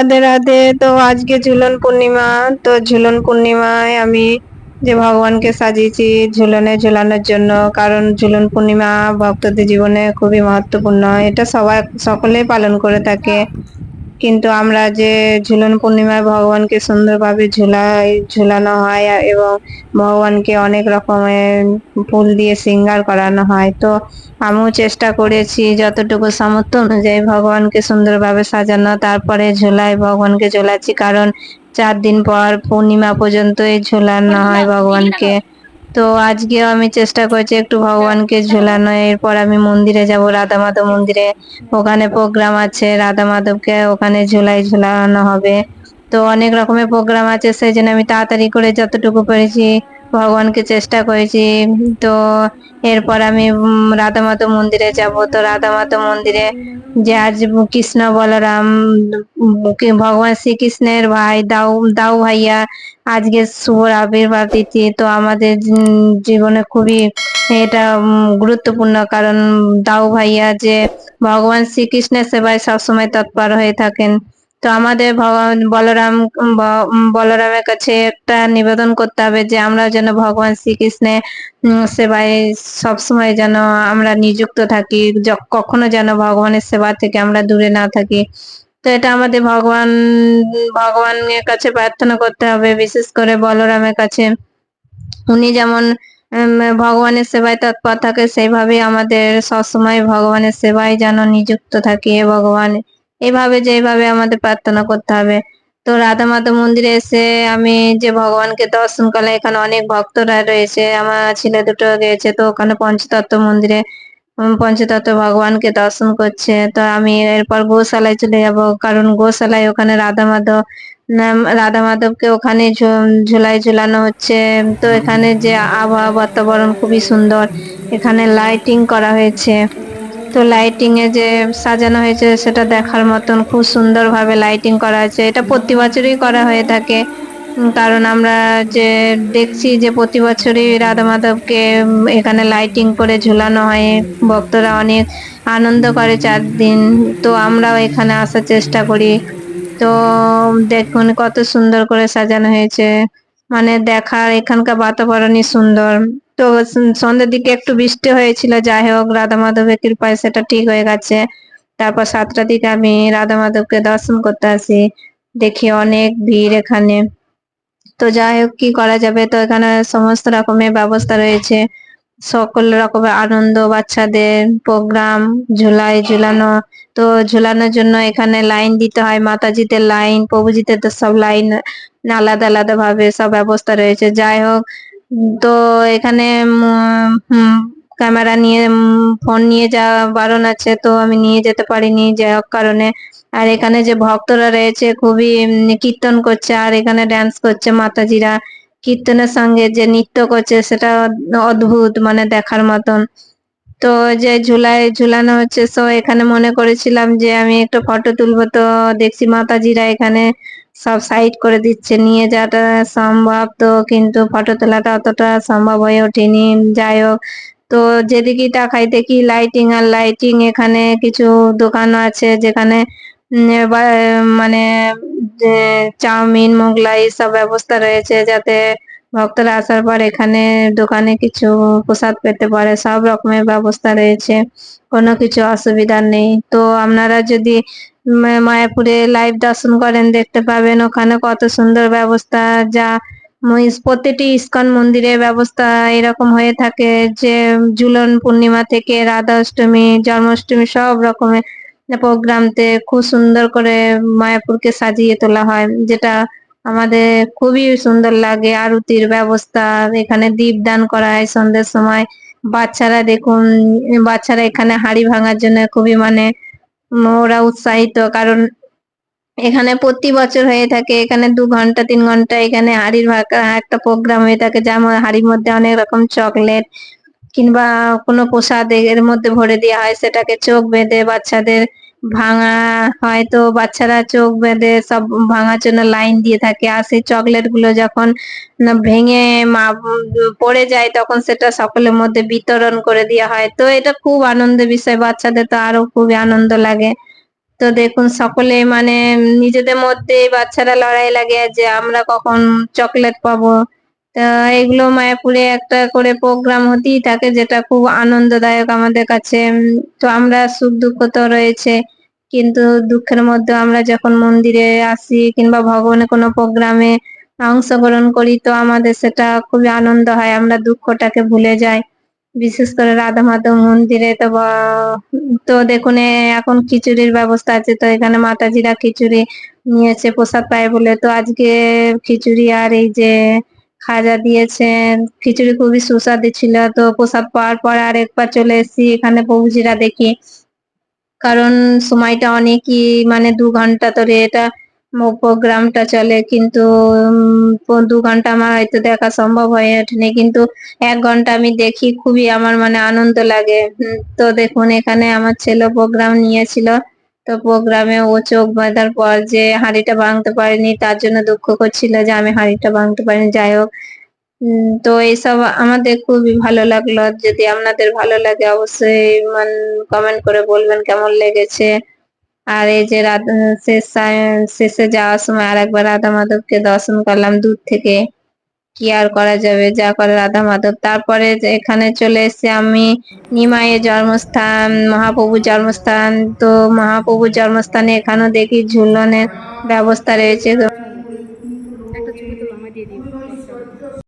রাধে রাধে। তো আজকে ঝুলন পূর্ণিমা। তো ঝুলন পূর্ণিমায় আমি যে ভগবানকে সাজিয়েছি, ঝুলনে ঝুলানোর জন্য। কারণ ঝুলন পূর্ণিমা ভক্তদের জীবনে খুবই মহত্বপূর্ণ। এটা সবাই, সকলেই পালন করে থাকে। কিন্তু আমরা যে ঝুলন পূর্ণিমায় ভগবানকে সুন্দরভাবে ঝুলাই ঝুলানো হয় এবং ভগবানকে অনেক রকমের ফুল দিয়ে শৃঙ্গার করানো হয়। তো আমিও চেষ্টা করেছি যতটুকু সামর্থ্য অনুযায়ী ভগবানকে সুন্দরভাবে সাজানো তারপরে ঝোলাই ভগবানকে ঝোলাচ্ছি। কারণ চার দিন পর পূর্ণিমা পর্যন্তই ঝোলানো হয় ভগবানকে। তো আজকেও আমি চেষ্টা করছি একটু ভগবানকে ঝুলানো এরপর আমি মন্দিরে যাব রাধা মাধব মন্দিরে। ওখানে প্রোগ্রাম আছে রাধা মাধবকে ওখানে ঝুলাই ঝুলানো হবে। তো অনেক রকমের প্রোগ্রাম আছে, সেই জন্য আমি তাড়াতাড়ি করে যতটুকু পেরেছি ভগবানকে চেষ্টা করেছি। তো এরপর আমি উম, রাধা মাধব মন্দিরে যাব। তো রাধা মাধব মন্দিরে যে আজ কৃষ্ণ বলরাম ভগবান শ্রীকৃষ্ণের ভাই দাউ দাউ ভাইয়া আজকে শুভ আবির্ভাব তিথি। তো আমাদের জীবনে খুবই এটা গুরুত্বপূর্ণ কারণ দাউ ভাইয়া যে ভগবান শ্রীকৃষ্ণের সেবায় সবসময় তৎপর হয়ে থাকেন। তো আমাদের ভগবান বলরাম বলরামের কাছে একটা নিবেদন করতে হবে যে আমরা যেন ভগবান শ্রীকৃষ্ণের সেবায় সবসময় যেন আমরা নিযুক্ত থাকি কখনো যেন ভগবানের সেবা থেকে আমরা দূরে না থাকি। তো এটা আমাদের ভগবান, ভগবানের কাছে প্রার্থনা করতে হবে, বিশেষ করে বলরামের কাছে। উনি যেমন ভগবানের সেবায় তৎপর থাকে, সেইভাবেই আমাদের সবসময় ভগবানের সেবায় যেন নিযুক্ত থাকি, ভগবান এইভাবে যেভাবে আমাদের প্রার্থনা করতে হবে। তো রাধা মাধব মন্দিরে এসে আমি যে ভগবানকে দর্শন করলাম, এখানে অনেক ভক্তরা রয়েছে, আমার ছেলে দুটো গেছে, তো ওখানে পঞ্চতত্ত্ব মন্দিরে পঞ্চতত্ত্ব ভগবানকে দর্শন করছে। তো আমি এরপর গোশালায় চলে যাব, কারণ গোশালায় ওখানে রাধা মাধব রাধা মাধবকে ওখানে ঝু- ঝুলায় ঝুলানো হচ্ছে। তো এখানে যে আবহাওয়া বাতাবরণ খুবই সুন্দর, এখানে লাইটিং করা হয়েছে। তো লাইটিং এ যে সাজানো হয়েছে সেটা দেখার মতন খুব সুন্দর ভাবে লাইটিং করা আছে এটা প্রতি বছরই করা হয়ে থাকে। কারণ আমরা যে দেখছি যে প্রতি বছরই রাধা মাধবকে এখানে লাইটিং করে ঝুলানো হয়। ভক্তরা অনেক আনন্দ করে চার দিন তো আমরাও এখানে আসার চেষ্টা করি। তো দেখুন কত সুন্দর করে সাজানো হয়েছে। মানে দেখার এখানকার বাতাবরণই সুন্দর। তো সন- সন্ধ্যের দিকে একটু বৃষ্টি হয়েছিল, যাই হোক, রাধা মাধবের কৃপায় সেটা ঠিক হয়ে গেছে। তারপর সাতটার দিকে আমি রাধা মাধবকে দর্শন করতে আসি, দেখি অনেক ভিড় এখানে। তো যাই হোক, কি করা যাবে? তো এখানে সমস্ত রকমের ব্যবস্থা রয়েছে। সকল রকমের আনন্দ, বাচ্চাদের প্রোগ্রাম, ঝুলাই, ঝুলানো। তো ঝুলানোর জন্য এখানে লাইন দিতে হয়, মাতাজিদের লাইন প্রভুজিদের তো সব লাইন আলাদা আলাদা ভাবে সব ব্যবস্থা রয়েছে। যাই হোক তো এখানে ক্যামেরা নিয়ে ফোন নিয়ে যাওয়া বারণ আছে, তো আমি নিয়ে যেতে পারিনি হোক কারণে। আর এখানে যে ভক্তরা রয়েছে, খুবই কীর্তন করছে, আর এখানে ড্যান্স করছে মাতাজিরা। কীর্তনের সঙ্গে যে নৃত্য করছে, সেটা অদ্ভুত মানে দেখার মতন। তো যে ঝুলায়, ঝুলানো হচ্ছে সো এখানে মনে করেছিলাম যে আমি একটা ফটো তুলবো, তো দেখছি মাতাজিরা এখানে সব সাইড করে দিচ্ছে। নিয়ে যাওয়াটা সম্ভব তো, কিন্তু ফটো তোলাটা অতটা সম্ভব হয়ে ওঠেনি। যাই হোক, তো যেদিকেই তাকাই দেখি লাইটিং আর লাইটিং এখানে কিছু দোকান আছে যেখানে মানে চাউমিন, মোগলাই সব ব্যবস্থা রয়েছে যাতে ভক্তরা আসার পর এখানে দোকানে কিছু প্রসাদ পেতে পারে। সব রকমের ব্যবস্থা রয়েছে। কোনো কিছু অসুবিধা নেই। তো আপনারা যদি মায়াপুরে লাইভ দর্শন করেন, দেখতে পাবেন ওখানে কত সুন্দর ব্যবস্থা, যা প্রতিটি ইস্কন মন্দিরের ব্যবস্থা এরকম হয়ে থাকে, যে ঝুলন পূর্ণিমা থেকে রাধা অষ্টমী, জন্মাষ্টমী সব রকমের প্রোগ্রামতে খুব সুন্দর করে মায়াপুরকে সাজিয়ে তোলা হয়, যেটা আমাদের খুবই সুন্দর লাগে, আরতির ব্যবস্থা, এখানে দীপদান করা হয় সন্ধ্যের সময়, বাচ্চারা দেখুন, বাচ্চারা এখানে হাড়ি ভাঙার জন্য খুবই মানে ওরা উৎসাহিত, কারণ এখানে প্রতি বছর হয়ে থাকে, এখানে দু ঘণ্টা, তিন ঘণ্টা, এখানে হাড়ির ভাঙা একটা প্রোগ্রাম হয়ে থাকে যেমন হাড়ির মধ্যে অনেক রকম চকলেট কিংবা কোনো প্রসাদ এর মধ্যে ভরে দেওয়া হয়, সেটাকে চোখ বেঁধে বাচ্চাদের ভাঙা হয়তো বাচ্চারা চোখ বেঁধে সব ভাঙার জন্য লাইন দিয়ে থাকে। আর সেই চকলেটগুলো যখন ভেঙে মা পড়ে যায়, তখন সেটা সকলের মধ্যে বিতরণ করে দেওয়া হয়। তো এটা খুব আনন্দের বিষয়, বাচ্চাদের তো আরও খুবই আনন্দ লাগে। তো দেখুন, সকলে মানে নিজেদের মধ্যে বাচ্চারা লড়াই লাগে যে আমরা কখন চকলেট পাবো। তা এগুলো মায়াপুরে একটা করে প্রোগ্রাম হতেই থাকে যেটা খুব আনন্দদায়ক আমাদের কাছে। তো আমরা সুখ দুঃখ তো রয়েছে, কিন্তু দুঃখের মধ্যে আমরা যখন মন্দিরে আসি কিংবা ভগবানের কোনো প্রোগ্রামে অংশগ্রহণ করি, তো আমাদের সেটা খুবই আনন্দ হয়, আমরা দুঃখটাকে ভুলে যাই। বিশেষ করে রাধা মাধব মন্দিরে তো তো দেখুন এখন খিচুড়ির ব্যবস্থা আছে, তো এখানে মাতাজিরা খিচুড়ি নিয়েছে, প্রসাদ পায় বলে। তো আজকে খিচুড়ি আর এই যে খাজা দিয়েছেন, খিচুড়ি খুবই সুস্বাদু ছিল। তো প্রসাদ পাওয়ার পর আর একবার চলে এসেছি এখানে প্রভুজিরা দেখি। কারণ সময়টা অনেকই মানে দু ঘণ্টা ধরে এটা প্রোগ্রামটা চলে। কিন্তু দু ঘণ্টা আমার হয়তো দেখা সম্ভব হয়ে ওঠেনি। কিন্তু এক ঘণ্টা আমি দেখি, খুবই আমার মানে আনন্দ লাগে। তো দেখুন, এখানে আমার ছেলে প্রোগ্রাম নিয়েছিল। তো প্রোগ্রামে ও চোখ বাঁধার পর যে হাঁড়িটা ভাঙতে পারিনি, তার জন্য দুঃখ করছিল যে আমি হাঁড়িটা ভাঙতে পারিনি। যাই হোক তো এইসব আমাদের খুবই ভালো লাগল। যদি আপনাদের ভালো লাগে অবশ্যই মানে কমেন্ট করে বলবেন কেমন লেগেছে। আর এই যে শেষ শেষে যাওয়ার সময় আর একবার রাধা মাধবকে দর্শন করলাম দূর থেকে। কি আর করা যাবে? যা করে রাধা মাধব। তারপরে এখানে চলে এসে আমি। নিমাইয়ের জন্মস্থান, মহাপ্রভুর জন্মস্থান। তো মহাপ্রভুর জন্মস্থানে এখানেও দেখি ঝুলনের ব্যবস্থা রয়েছে। তো